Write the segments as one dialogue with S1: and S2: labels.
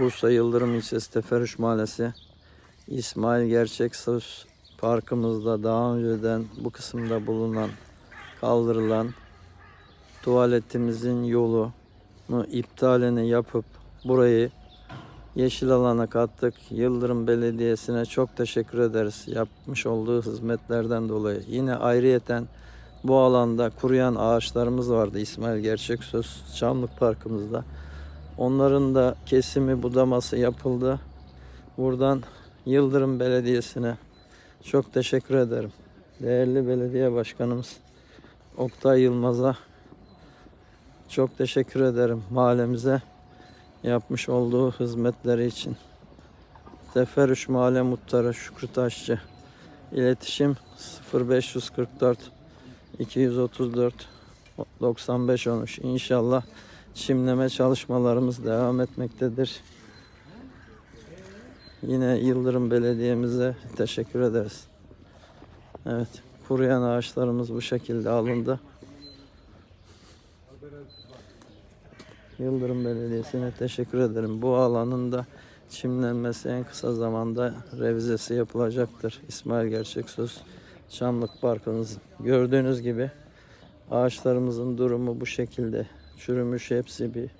S1: Bursa Yıldırım ilçesi Teferruş Mahallesi İsmail Gerçek Söz Parkımızda daha önceden bu kısımda bulunan kaldırılan tuvaletimizin yolunu iptalini yapıp burayı yeşil alana kattık. Yıldırım Belediyesi'ne çok teşekkür ederiz yapmış olduğu hizmetlerden dolayı. Yine ayrıyeten bu alanda kuruyan ağaçlarımız vardı İsmail Gerçek Söz Çamlık Parkımızda. Onların da kesimi budaması yapıldı. Buradan Yıldırım Belediyesi'ne çok teşekkür ederim. Değerli belediye başkanımız Oktay Yılmaz'a çok teşekkür ederim mahallemize yapmış olduğu hizmetleri için. Teferruş Mahalle Muhtarı Şükrü Taşçı. İletişim 0544 234 95 13. İnşallah çimleme çalışmalarımız devam etmektedir. Yine Yıldırım Belediye'mize teşekkür ederiz. Evet, kuruyan ağaçlarımız bu şekilde alındı. Yıldırım Belediyesi'ne teşekkür ederim. Bu alanın da çimlenmesi en kısa zamanda revizesi yapılacaktır. İsmail Gerçek Söz Çamlık Parkımız. Gördüğünüz gibi ağaçlarımızın durumu bu şekilde. Çürümüş hepsi bir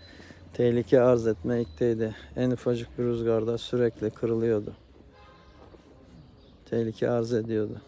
S1: tehlike arz etmekteydi. En ufacık bir rüzgarda sürekli kırılıyordu. Tehlike arz ediyordu.